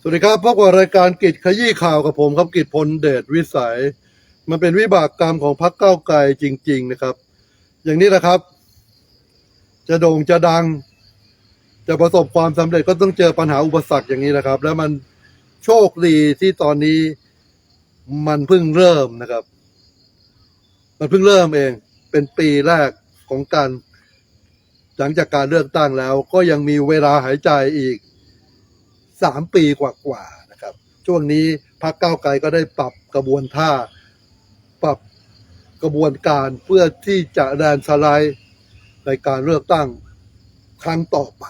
สวัสดีครับพบกับรายการกิจขยี้ข่าวกับผมครับกิจพลเดชวิสัย มันเป็นวิบากกรรมของพรรคเก้าวไกลจริง ๆ นะครับ อย่างนี้นะครับ จะโด่งจะดัง จะประสบความสำเร็จก็ต้องเจอปัญหาอุปสรรคอย่างนี้นะครับ แล้วมันโชคดีที่ตอนนี้มันเพิ่งเริ่มนะครับ มันเพิ่งเริ่มเอง เป็นปีแรกของการหลังจากการเลือกตั้งแล้ว ก็ยังมีเวลาหายใจอีก สามปีกว่าๆนะครับ ช่วงนี้พรรคก้าวไกลก็ได้ปรับกระบวนท่า ปรับกระบวนการเพื่อที่จะแดนสไลด์ในการเลือกตั้งครั้งต่อไป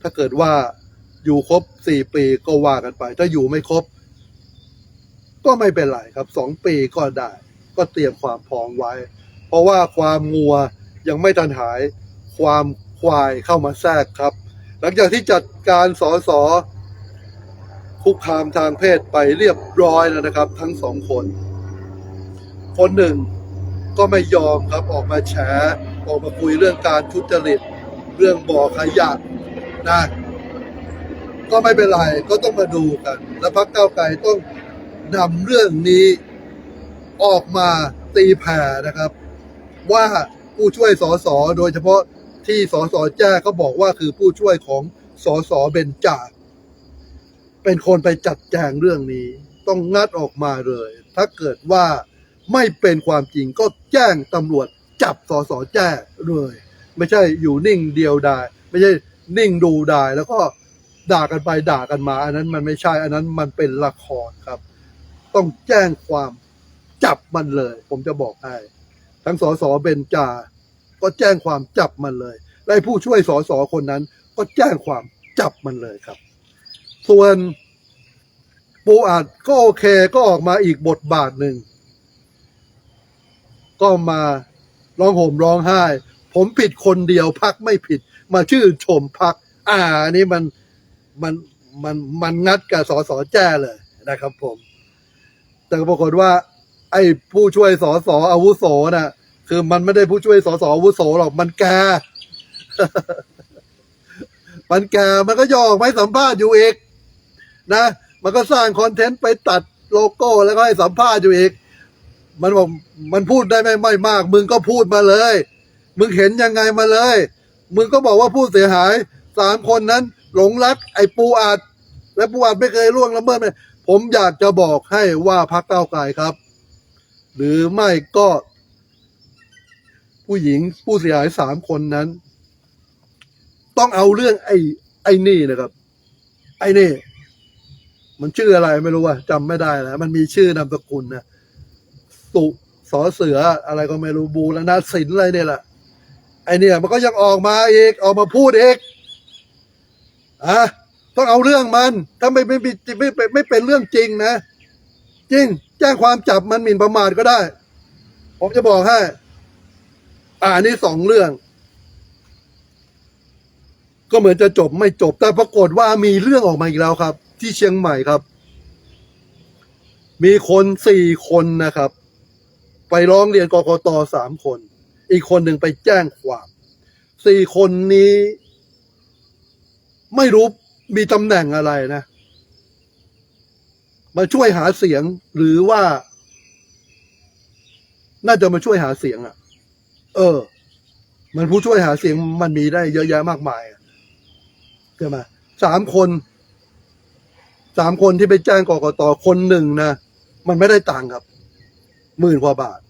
ถ้าเกิดว่าอยู่ครบสี่ปีก็ว่ากันไป ถ้าอยู่ไม่ครบ ก็ไม่เป็นไรครับสองปีก็ได้ ก็เตรียมความพร้อมไว้ เพราะว่าความงัวยังไม่ทันหายความควายเข้ามาแทรกครับ หลังจากที่จัดการสอสอคุกคามทางเพศไปเรียบร้อยแล้วนะครับ ทั้งสองคน คนหนึ่งก็ไม่ยอมครับออกมาแฉออกมาคุยเรื่องการทุจริต เรื่องบ่อขยะนะก็ไม่เป็นไรก็ต้องมาดูกัน แล้วพรรคก้าไกลต้องนำเรื่องนี้ออกมาตีแผ่นะครับ ว่าผู้ช่วยสสโดยเฉพาะ ที่สสแจ้เขาบอกว่าคือผู้ช่วยของสสเบนจาเป็นคนไปจัดแจงเรื่องนี้ ต้องงัดออกมาเลย ถ้าเกิดว่าไม่เป็นความจริงก็แจ้งตำรวจจับสสแจ้เลย ไม่ใช่อยู่นิ่งเดียวดายไม่ใช่นิ่งดูดายแล้วก็ด่ากันไปด่ากันมา อันนั้นมันไม่ใช่ อันนั้นมันเป็นละครครับ ต้องแจ้งความจับมันเลย ผมจะบอกให้ทั้งสสเบนจา ก็แจ้งความจับมันเลยและผู้ช่วยสสคนนั้น ก็แจ้งความจับมันเลยครับ ส่วนปูอัดก็โอเคก็ออกมาอีกบทบาทหนึ่ง ก็มาร้องห่มร้องไห้ ผมผิดคนเดียวพักไม่ผิด มาชื่นชมพัก อ่านี้มันมันมันมันงัดกับสอสอแจ้เลยนะครับผม แต่ปรากฏว่า ไอ้ผู้ช่วยสอสออาวุโสน่ะ คือมันไม่ได้ผู้ช่วยสสอาวุโสหรอกมันแก มันแกมันก็ยอกไม่สัมภาษณ์อยู่อีกนะ มันก็สร้างคอนเทนต์ไปตัดโลโก้แล้วก็ให้สัมภาษณ์อยู่อีก มันบอกมันพูดได้ไม่ไม่มาก มึงก็พูดมาเลย มึงเห็นยังไงมาเลย มึงก็บอกว่าผู้เสียหายสามคนนั้น หลงรักไอ้ปูอัด และปูอัดไม่เคยล่วงละเมิดเลยผมอยากจะบอกให้ว่าพักเก้าไกลครับ หรือไม่ก็ ผู้หญิงผู้เสียหายสามคนนั้น ต้องเอาเรื่องไอ้ไอ้นี่นะครับ ไอ้นี่ มันชื่ออะไรไม่รู้ว่าจำไม่ได้แล้วมันมีชื่อนามสกุลนะสุสอเสืออะไรก็ไม่รู้บูรณะศิลป์อะไรเนี่ยแหละไอเนี่ย มันก็ยังออกมาเอกออกมาพูดเอกอะต้องเอาเรื่องมัน ถ้าไม่ไม่ไม่ไม่ไม่เป็นเรื่องจริงนะ จริง แจ้งความจับมันหมิ่นประมาทก็ได้ ผมจะบอกให้ อ่าอันนี้สองเรื่อง ก็เหมือนจะจบไม่จบ แต่ปรากฏว่ามีเรื่องออกมาอีกแล้วครับ ที่เชียงใหม่ครับ มีคนสี่คนนะครับ ไปร้องเรียนกกตสามคน อีกคนหนึ่งไปแจ้งความสี่คนนี้ ไม่รู้มีตำแหน่งอะไรนะ มาช่วยหาเสียงหรือว่า น่าจะมาช่วยหาเสียงอะ เออ มันผู้ช่วยหาเสียงมันมีได้เยอะแยะมากมายใช่ไหมสามคน สามคนที่ไปแจ้งกกตคนหนึ่งนะมันไม่ได้ตังค์ครับหมื่นกว่าบาท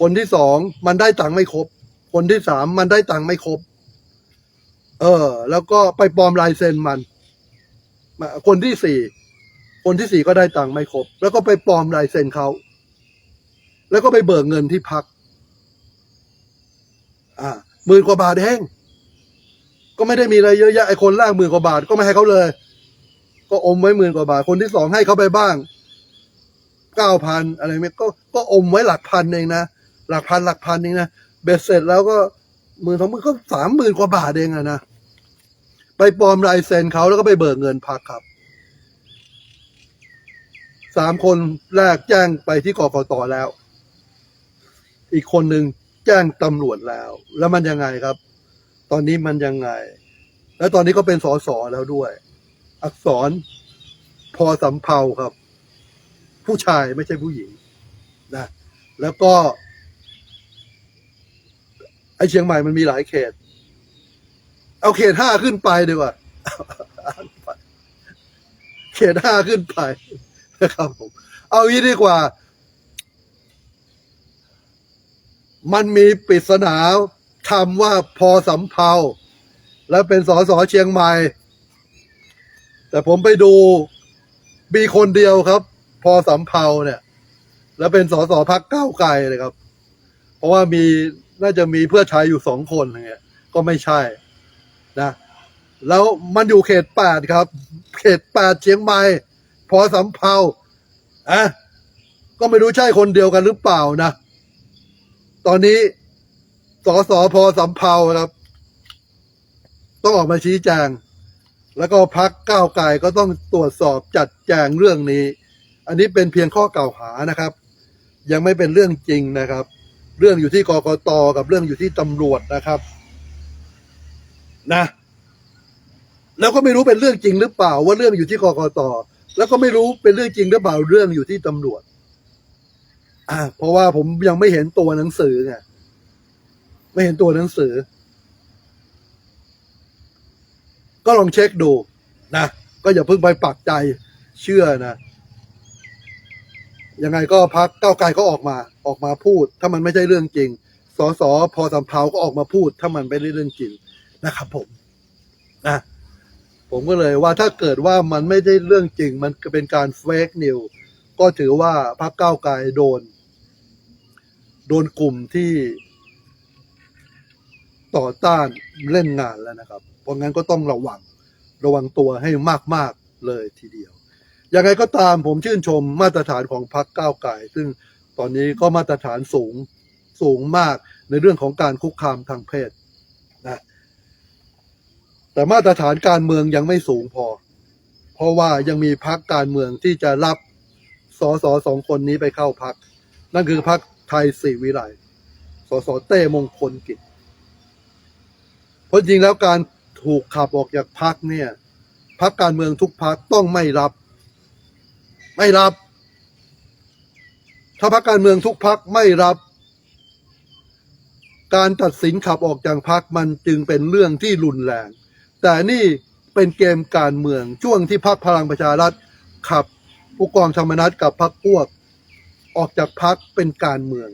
คนที่สองมันได้ตังค์ไม่ครบ คนที่สามมันได้ตังค์ไม่ครบ เออ แล้วก็ไปปลอมลายเซ็นมันคนที่สี่คนที่สี่ก็ได้ตังค์ไม่ครบ แล้วก็ไปปลอมลายเซ็นเขาแล้วก็ไปเบิกเงินที่พัก อ่าหมื่นกว่าบาทเองก็ไม่ได้มีอะไรเยอะแยะไอ้คนแรกหมื่นกว่าบาทก็ไม่ให้เขาเลย ก็อมไว้หมื่นกว่าบาท คนที่สองให้เขาไปบ้างเก้าพันอะไรไม่ก็ก็อมไว้หลักพันเองนะหลักพันหลักพันเองนะเบ็ดเสร็จแล้วก็หมื่นสองหมื่นก็สามหมื่นกว่าบาทเองอะนะไปปลอมลายเซ็นเขาแล้วก็ไปเบิกเงินพักครับสามคนแรกแจ้งไปที่กกตแล้ว อีกคนหนึ่ง แจ้งตำรวจแล้ว แล้วมันยังไงครับ ตอนนี้มันยังไง แล้วตอนนี้ก็เป็นสสแล้วด้วย อักษรพอสำเภาครับ ผู้ชายไม่ใช่ผู้หญิงนะแล้วก็ ไอเชียงใหม่มันมีหลายเขต เอาเขตห้าขึ้นไปดีกว่าเขตห้าขึ้นไปนะครับผม เอางี้ดีกว่า มันมีปริศนาคำว่าพอสำเภาและเป็นสอสอเชียงใหม่ แต่ผมไปดูมีคนเดียวครับ พอสำเภาเนี่ย แล้วเป็นสอสอพักเก้าไกลเลยครับ เพราะว่ามีน่าจะมีเพื่อไทยอยู่สองคนอย่างเงี้ย ก็ไม่ใช่นะ แล้วมันอยู่เขตแปดครับ เขตแปดเชียงใหม่ พอสำเภาอะก็ไม่รู้ใช่คนเดียวกันหรือเปล่านะ ตอนนี้สสพสำเภาครับ ต้องออกมาชี้แจง แล้วก็พักก้าวไกลก็ต้องตรวจสอบจัดแจงเรื่องนี้ อันนี้เป็นเพียงข้อกล่าวหานะครับ ยังไม่เป็นเรื่องจริงนะครับ เรื่องอยู่ที่กกตกับเรื่องอยู่ที่ตำรวจนะครับ นะ แล้วก็ไม่รู้เป็นเรื่องจริงหรือเปล่าว่าเรื่องอยู่ที่กกตแล้วก็ไม่รู้เป็นเรื่องจริงหรือเปล่าเรื่องอยู่ที่ตำรวจ อ่าเพราะว่าผมยังไม่เห็นตัวหนังสือไงไม่เห็นตัวหนังสือ ก็ลองเช็คดู นะก็อย่าเพิ่งไปปักใจเชื่อนะยังไงก็พักเก้าไกลก็ออกมาออกมาพูด ถ้ามันไม่ใช่เรื่องจริงสสพอสำเพาก็ออกมาพูด ถ้ามันไม่ได้เรื่องจริงนะครับผมนะผมก็เลยว่าถ้าเกิดว่ามันไม่ได้เรื่องจริง มันเป็นการเฟกนิวก็ถือว่าพักเก้าไกลโดน โดนกลุ่มที่ต่อต้านเล่นงานแล้วนะครับ เพราะงั้นก็ต้องระวังระวังตัวให้มาก ๆ เลยทีเดียวยังไงก็ตามผมชื่นชมมาตรฐานของพรรคก้าวไกลซึ่งตอนนี้ก็มาตรฐานสูงสูงมากในเรื่องของการคุกคามทางเพศนะแต่มาตรฐานการเมืองยังไม่สูงพอ เพราะว่ายังมีพรรคการเมืองที่จะรับสสสองคนนี้ไปเข้าพรรคนั่นคือพรรค ไทยศรีวิไลสสเต้มงคลกิจ เพราะจริงแล้วการถูกขับออกจากพรรคเนี่ยพรรคการเมืองทุกพรรคต้องไม่รับ ไม่รับ ถ้าพรรคการเมืองทุกพรรคไม่รับ การตัดสินขับออกจากพรรคมันจึงเป็นเรื่องที่รุนแรง แต่นี่เป็นเกมการเมืองช่วงที่พรรคพลังประชารัฐขับผู้กองธรรมนัฐกับพรรคพวก ออกจากพรรคเป็นการเมือง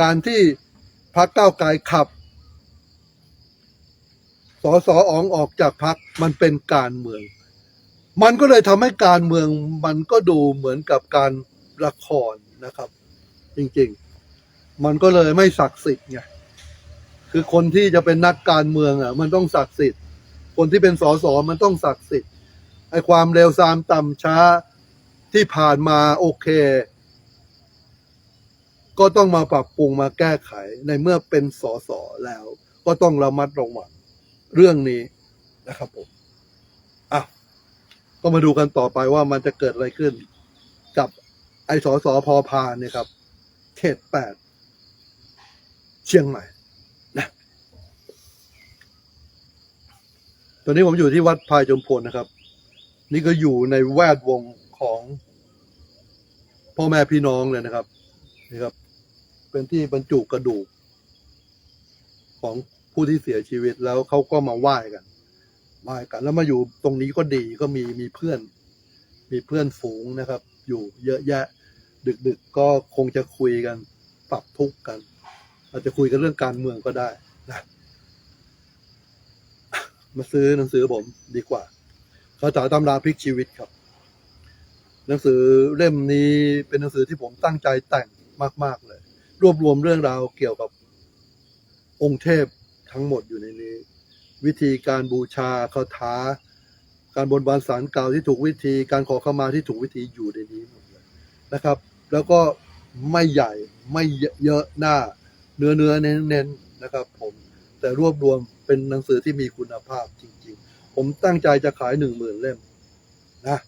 การที่พรรคก้าไกลขับสอสออองออกจากพักมันเป็นการเมือง มันก็เลยทำให้การเมืองมันก็ดูเหมือนกับการละครนะครับ จริงๆ มันก็เลยไม่ศักดิ์สิทธิ์ไงคือคนที่จะเป็นนักการเมืองอะ มันต้องศักดิ์สิทธิ์ คนที่เป็นสอสอมันต้องศักดิ์สิทธิ์ไอ้ความเร็วซามต่ำช้าที่ผ่านมาโอเค ก็ต้องมาปรับปรุงมาแก้ไขในเมื่อเป็นสสแล้ว ก็ต้องระมัดระวังเรื่องนี้นะครับผมอะก็มาดูกันต่อไปว่ามันจะเกิดอะไรขึ้น กับไอสอสอพอพานเนี่ยครับ เขตแปดเชียงใหม่นะตอนนี้ผมอยู่ที่วัดพายจมพลนะครับ นี่ก็อยู่ในแวดวงของพ่อแม่พี่น้องเลยนะครับนี่ครับ เป็นที่บรรจุกระดูก ของผู้ที่เสียชีวิตแล้วเขาก็มาไหว้กันไหว้กัน แล้วมาอยู่ตรงนี้ก็ดีก็มีมีเพื่อน มีเพื่อนฝูงนะครับ อยู่เยอะแยะ ดึกๆก็คงจะคุยกัน ปรับทุกข์กันอาจจะคุยกันเรื่องการเมืองก็ได้นะมาซื้อหนังสือผมดีกว่าคาถาตำราพลิกชีวิตครับ หนังสือเล่มนี้เป็นหนังสือที่ผมตั้งใจแต่งมาก ๆ เลย รวบรวมเรื่องราวเกี่ยวกับองค์เทพทั้งหมดอยู่ในนี้ วิธีการบูชาคาถา การบนบานสารกล่าวที่ถูกวิธีการขอเข้ามาที่ถูกวิธีอยู่ในนี้หมดเลยนะครับ แล้วก็ไม่ใหญ่ไม่เยอะหน้าเนื้อเนื้อเน้นเน้นนะครับ ผมแต่รวบรวมเป็นหนังสือที่มีคุณภาพจริง ๆ ผมตั้งใจจะขายหนึ่งหมื่นเล่มนะ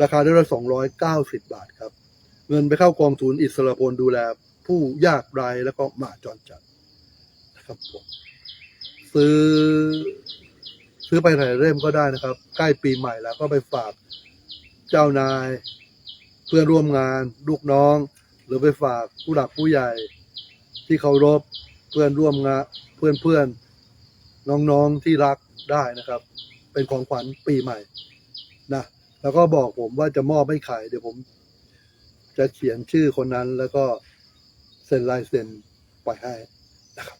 ราคาเล่มละสองร้อยเก้าสิบบาทครับ เงินไปเข้ากองทุนอิสระพลดูแล ผู้ยากไร้แล้วก็หมาจรจัดนะครับผมซื้อ ซื้อไปหลายเล่มก็ได้นะครับ ใกล้ปีใหม่แล้วก็ไปฝากเจ้านาย เพื่อนร่วมงาน ลูกน้อง หรือไปฝากผู้หลักผู้ใหญ่ ที่เคารพเพื่อนร่วมงานเพื่อนเพื่อนน้องๆที่รักได้นะครับ เป็นของขวัญปีใหม่นะแล้วก็บอกผมว่าจะมอบให้ใครเดี๋ยวผม จะเขียนชื่อคนนั้นแล้วก็ เซ็นลเซ็นปล่อยให้นะครับ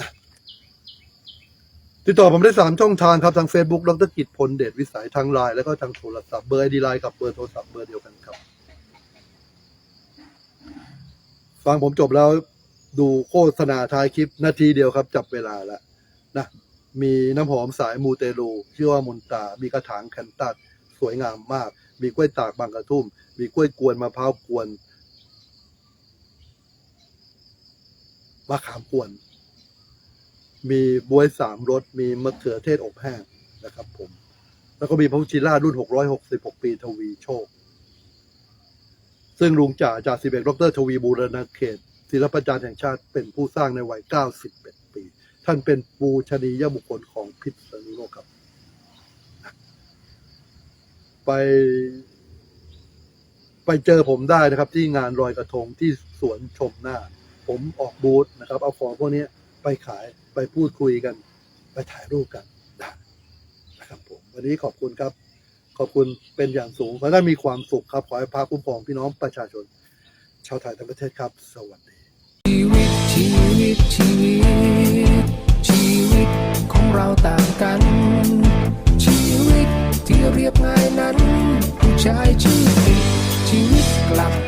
นะติดต่อผมได้สามช่องทางครับ ทาง Facebook ดรกิจพลเดชวิสัยทางไลน์แล้วก็ทางโทรศัพท์เบอร์ไอดีไลน์กับเบอร์โทรศัพท์เบอร์เดียวกันครับ ฟังผมจบแล้วดูโฆษณาท้ายคลิปนาทีเดียวครับ จับเวลาแล้วนะมีน้ำหอมสายมูเตลูชื่อว่ามนตา มีกระถางแคนตัสสวยงามมาก มีกล้วยตากบางกระทุ่ม มีกล้วยกวนมะพร้าวกวน มะขามกวน มีบวยสามรส มีมะเขือเทศอบแห้งนะครับผม แล้วก็มีพระชิล่ารุ่น 666 ปีทวีโชค ซึ่งลุงจ่าจ่าสิบเอกดรทวีบูรณเขต ศิลปจารย์แห่งชาติเป็นผู้สร้างในวัย 91 ปี ท่านเป็นปูชนียบุคคลของพิษณุโลกครับ ไปไปเจอผมได้นะครับที่งานลอยกระทงที่สวนชมหน้า ผมออกบูธนะครับ เอาของพวกนี้ไปขายไปพูดคุยกัน ไปถ่ายรูปกันได้นะครับผมวันนี้ขอบคุณครับ ขอบคุณเป็นอย่างสูงขอให้มีความสุขครับ ขอให้พระคุ้มครองพี่น้องประชาชน ชาวไทยทั้งประเทศครับ สวัสดีชีวิตชีวิตชีวิตชีวิตของเราต่างกัน ชีวิตที่เรียบง่ายนั้นผู้ชายชื่อติดชีวิตกลับ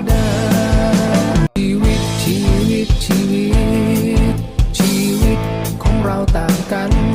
เ